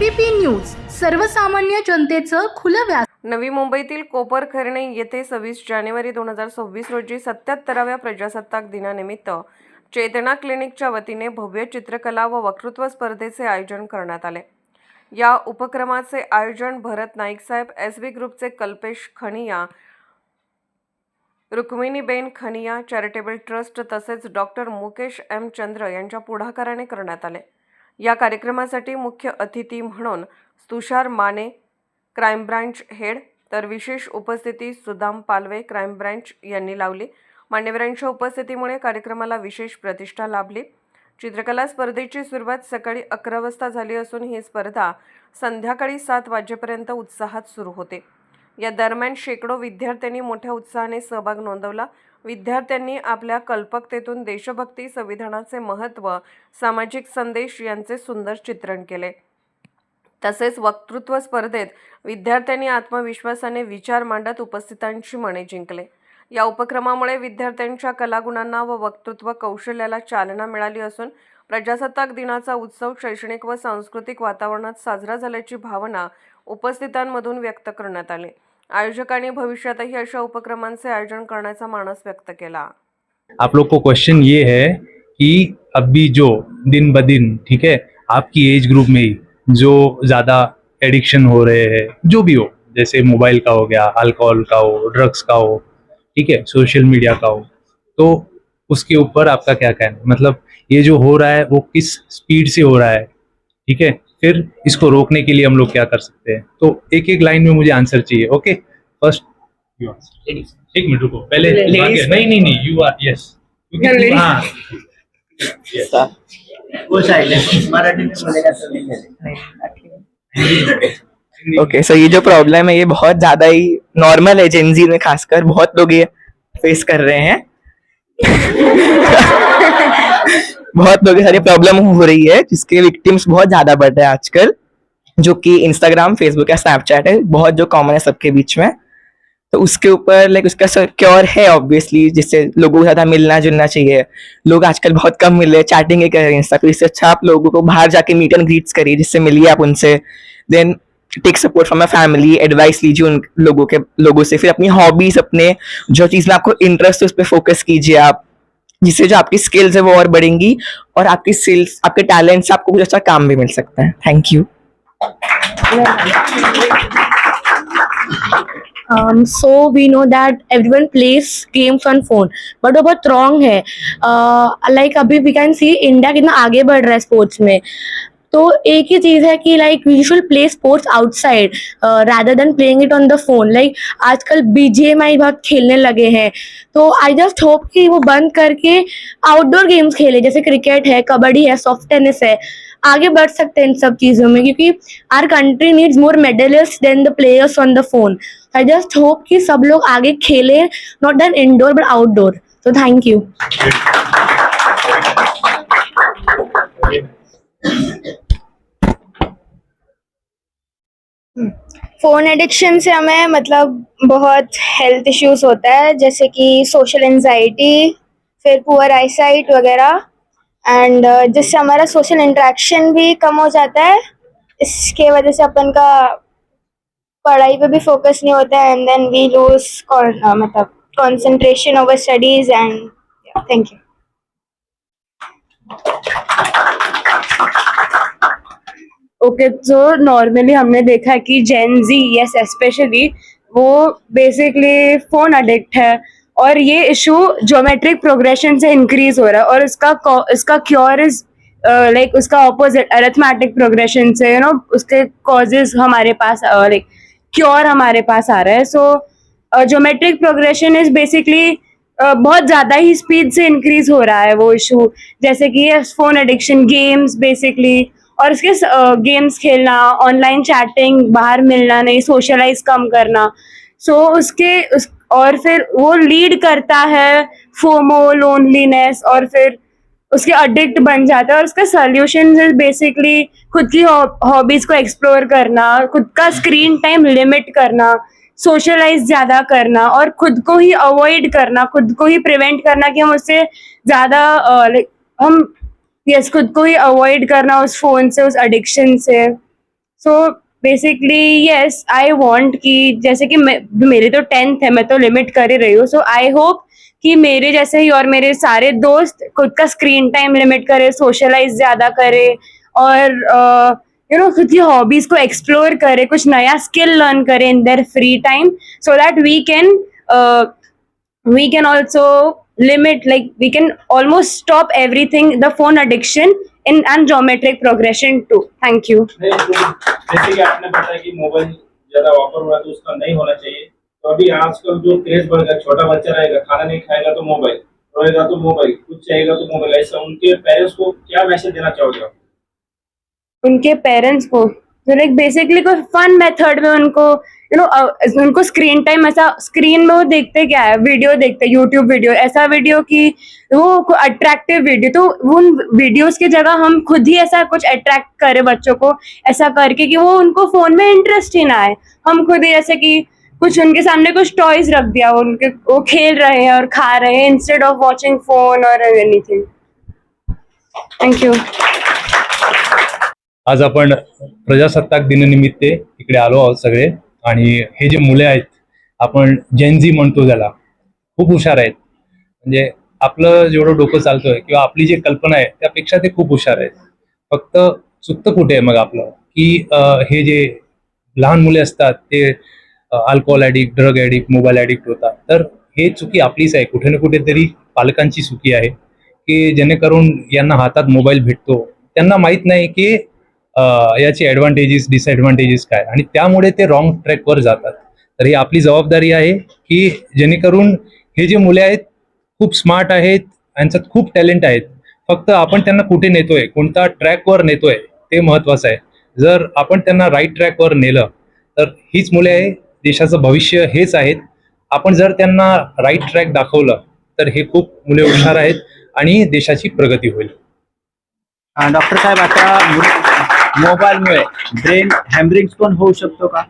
ABP news सर्वसामान्य जनतेचं खुलं व्यास नवी मुंबईतील कोपरखर्णे येथे सव्वीस जानेवारी दोन हजार सव्वीस रोजी सत्याहत्तराव्या प्रजासत्ताक दिनानिमित्त चेतना क्लिनिकच्या वतीने भव्य चित्रकला व वक्तृत्व स्पर्धेचे आयोजन करण्यात आले. या उपक्रमाचे आयोजन भरत नाईकसाहेब एस बी ग्रुपचे कल्पेश खनिया रुक्मिणीबेन खनिया चॅरिटेबल ट्रस्ट तसेच डॉक्टर मुकेश एम चंद्र यांच्या पुढाकाराने करण्यात आले. या कार्यक्रमासाठी मुख्य अतिथी म्हणून Tushar Mane crime branch head तर विशेष उपस्थिती सुदाम पालवे क्राईम ब्रँच यांनी लावली. मान्यवरांच्या उपस्थितीमुळे कार्यक्रमाला विशेष प्रतिष्ठा लाभली. चित्रकला स्पर्धेची सुरुवात सकाळी अकरा वाजता झाली असून ही स्पर्धा संध्याकाळी सात वाजेपर्यंत उत्साहात सुरू होते. या दरम्यान शेकडो विद्यार्थ्यांनी मोठ्या उत्साहाने सहभाग नोंदवला. विद्यार्थ्यांनी आपल्या कल्पकतेतून देशभक्ती संविधानाचे महत्त्व सामाजिक संदेश यांचे सुंदर चित्रण केले. तसेच वक्तृत्व स्पर्धेत विद्यार्थ्यांनी आत्मविश्वासाने विचार मांडत उपस्थितांची मने जिंकले. या उपक्रमामुळे विद्यार्थ्यांच्या कलागुणांना व वक्तृत्व कौशल्याला चालना मिळाली असून प्रजासत्ताक दिनाचा उत्सव शैक्षणिक व सांस्कृतिक वातावरणात साजरा झाल्याची भावना उपस्थितांमधून व्यक्त करण्यात आली. आयोजकांनी भविष्यातही अशा उपक्रमांचे आयोजन करण्याचा मानस व्यक्त केला. आप लोग को क्वेश्चन ये है कि अभी जो दिन ब दिन ठीक है आपकी एज ग्रुप में ही जो ज़्यादा एडिक्शन हो रहे हैं जो भी हो जैसे मोबाइल का हो गया अल्कोहल का हो ड्रग्स का हो ठीक है सोशल मीडिया का हो तो उसके ऊपर आपका क्या कहना है? मतलब ये जो हो रहा है वो किस स्पीड से हो रहा है ठीक है? फिर इसको रोकने के लिए हम लोग क्या कर सकते हैं? तो एक एक लाइन में मुझे आंसर चाहिए ओके फ़र्स्ट यू आंसर एक मिनट रुको पहले नहीं नहीं नहीं यू आर यस हाँ। ओके सो ये जो प्रॉब्लम है ये बहुत ज़्यादा ही नॉर्मल है जेंजी में खासकर बहुत लोग ये फेस कर रहे हैं। बहुत लोगों सारी प्रॉब्लम हो रही है, जिसके विक्टिम्स बहुत ज़्यादा बढ़ रहे हैं आजकल, जो कि इंस्टाग्राम फेसबुक या स्नैपचैट है, बहुत जो कॉमन है सबके बीच में। तो उसके ऊपर लाइक उसका क्योर है ऑब्वियसली जिससे लोगों को ज़्यादा मिलना जुलना चाहिए। लोग आजकल बहुत कम मिल रहे चैटिंग ही कर रहे हैं इससे अच्छा आप लोगों को बाहर जाके मीट एंड ग्रीट्स करिए, जिससे मिलिए आप उनसे। Then take support from a family advice लीजिए उन लोगों के, लोगों से। फिर अपनी हॉबीज अपने जो चीज़ में आपको इंटरेस्ट है, उस पर फोकस कीजिए आप। जिससे जो आपकी स्किल्स है वो और बढ़ेंगी और आपकी स्किल्स आपके टैलेंट से आपको कुछ अच्छा काम भी मिल सकता है। Thank you um, so we know that everyone plays games on phone but वो बहुत wrong है। Like अभी we can see India कितना आगे बढ़ रहा है sports में। तो एक ही चीज़ है कि like we should play sports outside rather than playing it on the phone like आजकल बीजीएमआई बहुत खेलने लगे हैं। तो आई जस्ट होप कि वो बंद करके आउटडोर गेम्स खेले, जैसे क्रिकेट है, कबड्डी है सॉफ्ट टेनिस है। आगे बढ़ सकते हैं इन सब चीज़ों में, क्योंकि our country needs more medallist than the players on the phone I just hope कि सब लोग आगे खेले not then indoor but outdoor तो थैंक यू फ़ोन एडिक्शन से हमें मतलब बहुत हेल्थ इश्यूज़ होता है, जैसे कि सोशल एंजाइटी फिर पुअर आईसाइट वगैरह एंड जिससे हमारा सोशल इंटरेक्शन भी कम हो जाता है। इसके वजह से अपन का पढ़ाई पे भी फोकस नहीं होता है एंड देन वी लूज मतलब concentration over studies and thank you okay तो नॉर्मली हमने देखा है कि जेन जी यस स्पेशली वो बेसिकली फ़ोन अडिक्ट है और ये इशू ज्योमेट्रिक प्रोग्रेशन से इंक्रीज हो रहा है और इसका इसका क्योर इज़ लाइक उसका ऑपोजिट अरेथमेटिक प्रोग्रेशन से यू नो उसके कॉजेज हमारे पास लाइक uh, क्योर like, हमारे पास आ रहा है. So geometric progression is basically बहुत ज़्यादा ही स्पीड से इंक्रीज हो रहा है वो इशू जैसे कि फ़ोन एडिक्शन गेम्स बेसिकली और इसके गेम्स खेलना ऑनलाइन चैटिंग बाहर मिलना नहीं सोशलाइज कम करना। सो so, उसके उस और फिर वो लीड करता है फोमो लोनलीनेस और फिर उसके अडिक्ट बन जाता है और उसका सोल्यूशन बेसिकली खुद की हॉबीज को एक्सप्लोर करना खुद का स्क्रीन टाइम लिमिट करना। सोशलाइज ज़्यादा करना और खुद को ही अवॉइड करना, खुद को ही प्रिवेंट करना कि हम उससे ज़्यादा हम यस खुद को ही अवॉइड करना उस फ़ोन से, उस addiction say. So basically yes I want कि जैसे कि मेरी तो टेंथ है, मैं तो लिमिट कर ही रही हूँ। सो आई होप कि मेरे जैसे ही और मेरे सारे दोस्त खुद का स्क्रीन टाइम लिमिट करे सोशलाइज ज़्यादा करे और यू नो खुद की हॉबीज को एक्सप्लोर करे, कुछ नया स्किल लर्न करे in their free time so that we can we can also limit, like, we can almost stop everything, the phone addiction in, and geometric progression too. Thank you. तो जैसे कि आपने बताया कि मोबाइल ज़्यादा वापर हुआ तो उसका नहीं होना चाहिए। तो अभी आजकल जो क्रेज बढ़ गया, छोटा बच्चा रहेगा, खाना नहीं खाएगा तो मोबाइल रोएगा तो मोबाइल कुछ चाहेगा तो मोबाइल ऐसा उनके पेरेंट्स को क्या मैसेज देना चाहोगे आप? उनके पेरेंट्स को। तो लाइक बेसिकली कोई फन मेथड में उनको यू नो उनको स्क्रीन टाइम ऐसा स्क्रीन में वो देखते क्या है? वीडियो देखते यूट्यूब वीडियो ऐसा वीडियो कि वो अट्रैक्टिव वीडियो तो उन वीडियोस की जगह हम खुद ही ऐसा कुछ अट्रैक्ट करें बच्चों को, ऐसा करके कि वो उनको फ़ोन में इंटरेस्ट ही ना आए। हम खुद ही जैसे कि कुछ उनके सामने कुछ टॉयज रख दिया, वो उनके, वो खेल रहे हैं और खा रहे हैं इंस्टेड ऑफ़ वॉचिंग फ़ोन और एनीथिंग थैंक यू आज आपण प्रजासत्ताक दिनानिमित्त इकडे आलो आहोत सगळे. आणि हे जे मुले आहेत आपण जेनझी म्हणतो त्याला. खूप हुशार आहेत. म्हणजे आपलं जेवढं डोकं चालतोय किंवा आपली जी कल्पना आहे त्यापेक्षा ते खूप हुशार आहेत. फक्त चुकतं कुठे आहे मग आपलं? की हे जे लहान मुले असतात ते alcohol addict drug addict mobile addict होतात. तर हे चुकी आपलीच आहे. कुठे ना कुठेतरी पालकांची चुकी आहे. की जेणेकरून यांना हातात मोबाईल भेटतो. त्यांना माहीत नाही की याचे ॲडव्हान्टेजेस डिसएडव्हान्टेजेस काय? आणि त्यामुळे ते रॉंग ट्रॅकवर जातात. तर ही आपली जबाबदारी आहे की जेणेकरून हे जे मुले आहेत खूप स्मार्ट आहेत यांच्यात खूप टॅलेंट आहेत. फक्त आपण त्यांना कुठे नेतोय कोणता ट्रॅकवर नेतोय ते महत्वाचं आहे. जर आपण त्यांना राईट ट्रॅकवर नेलं तर हीच मुले आहे देशाचं भविष्य हेच आहेत. आपण जर त्यांना राईट ट्रॅक दाखवलं तर हे खूप मुले हुशार आहेत आणि देशाची प्रगती होईल. डॉक्टर साहेब आता मोबाईलमुळे. ब्रेन हॅमरिंग पण होऊ शकतो का?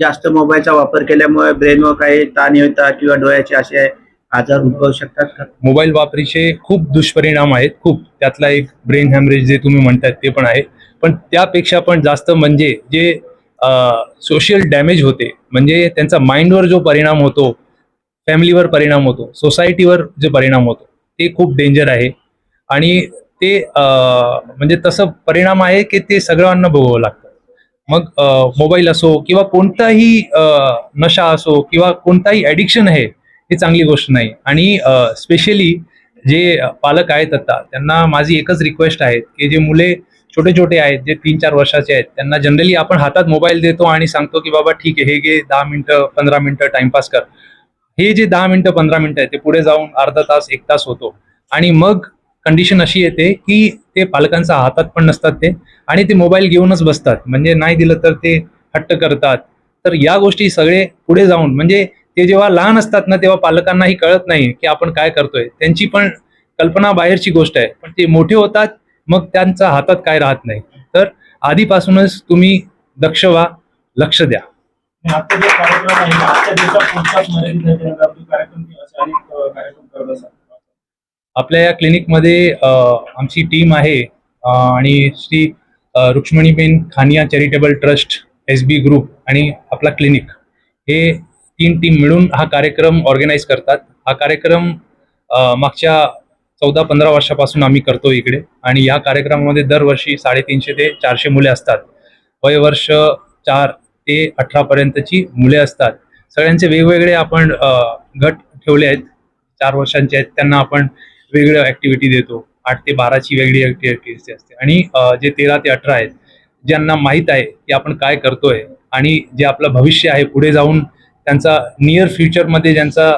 जास्त मोबाईलचा वापर केल्यामुळे ब्रेनवर काही ताण येतात किंवा डोळ्याचे असे आजार उद्भवू शकतात का? मोबाईल वापरीचे खूप दुष्परिणाम आहेत खूप. त्यातला एक ब्रेन हॅमरेज जे तुम्ही म्हणतात ते पण आहे पण त्यापेक्षा पण जास्त म्हणजे जे सोशल डॅमेज होते म्हणजे त्यांचा माइंडवर जो परिणाम होतो फॅमिलीवर परिणाम होतो सोसायटीवर जो परिणाम होतो ते खूप डेंजर आहे. आणि ते म्हणजे तसं परिणाम आहे की ते सगळ्यांना भोगावं लागतं. मग मोबाईल असो किंवा कोणताही नशा असो किंवा कोणताही ॲडिक्शन आहे हे चांगली गोष्ट नाही. आणि स्पेशली जे पालक आहेत आता त्यांना माझी एकच रिक्वेस्ट आहे की जे मुले छोटे छोटे आहेत जे तीन चार वर्षाचे आहेत त्यांना जनरली आपण हातात मोबाईल देतो आणि सांगतो की बाबा ठीक आहे हे घे दहा मिनटं पंधरा मिनटं टाइमपास कर. हे जे दहा मिनटं पंधरा मिनटं आहे ते पुढे जाऊन अर्धा तास एक तास होतो. आणि मग कंडिशन अशी येते की ते पालकांच्या हातात पण नसतात ते आणि ते मोबाईल घेऊनच बसतात. म्हणजे नाही दिलं तर ते हट्ट करतात. तर या गोष्टी सगळे पुढे जाऊन म्हणजे ते जेव्हा लहान असतात ना तेव्हा पालकांनाही कळत नाही की आपण काय करतोय. त्यांची पण कल्पना बाहेरची गोष्ट आहे. पण ते मोठे होतात मग त्यांच्या हातात काय राहत नाही. तर आधीपासूनच तुम्ही दक्ष व्हा लक्ष द्या. आजचा जो कार्यक्रम आहे आजच्या दिवसात पुढचाच मर्यादित कार्यक्रम असे अनेक अं, कार्यक्रम करत असतात आपल्या या क्लिनिकमध्ये आमची टीम आहे आणि Shri Rukshmaniben Khania charitable trust S B group आणि आपला क्लिनिक. हे तीन टीम मिळून हा कार्यक्रम ऑर्गनाईज करतात. हा कार्यक्रम मागच्या चौदा पंधरा वर्षापासून आम्ही करतो इकडे. आणि या कार्यक्रमामध्ये दरवर्षी साडेतीनशे ते चारशे मुले असतात. वय वर्ष चार ते अठरापर्यंतची मुले असतात. सगळ्यांचे वेगवेगळे आपण गट ठेवले आहेत. चार वर्षांचे आहेत. त्यांना आपण वेगळं ऍक्टिव्हिटी देतो. आठ ते बाराची वेगळी ऍक्टिव्हिटी असते. आणि जे तेरा ते अठरा आहेत ज्यांना माहीत आहे की आपण काय करतोय आणि जे आपलं भविष्य आहे पुढे जाऊन त्यांचा नियर फ्युचरमध्ये ज्यांचा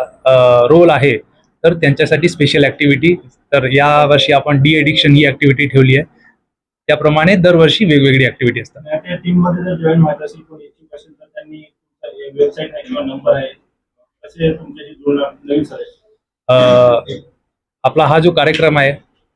रोल आहे तर त्यांच्यासाठी स्पेशल ऍक्टिव्हिटी तर या वर्षी आपण डी एडिक्शन ही ऍक्टिव्हिटी ठेवली आहे. त्याप्रमाणे दरवर्षी वेगवेगळी ऍक्टिव्हिटी असतात. आपला हा जो कार्यक्रम आहे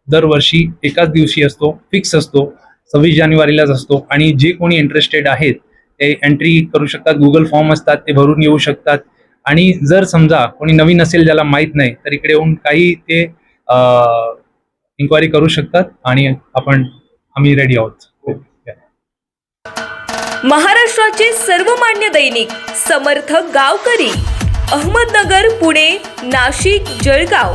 दरवर्षी एकाच दिवशी असतो फिक्स असतो सव्वीस जानेवारीलाच असतो आणि जे कोणी इंटरेस्टेड आहेत ते एंट्री करू शकतात गुगल फॉर्म असतात ते भरून येऊ शकतात. आणि जर समजा कोणी नवीन असेल ज्याला माहीत नाही तर इकडे येऊन काही ते इन्क्वायरी करू शकतात आणि आपण आम्ही रेडी आहोत. महाराष्ट्राचे सर्वमान्य दैनिक समर्थ गावकरी अहमदनगर पुणे नाशिक जळगाव.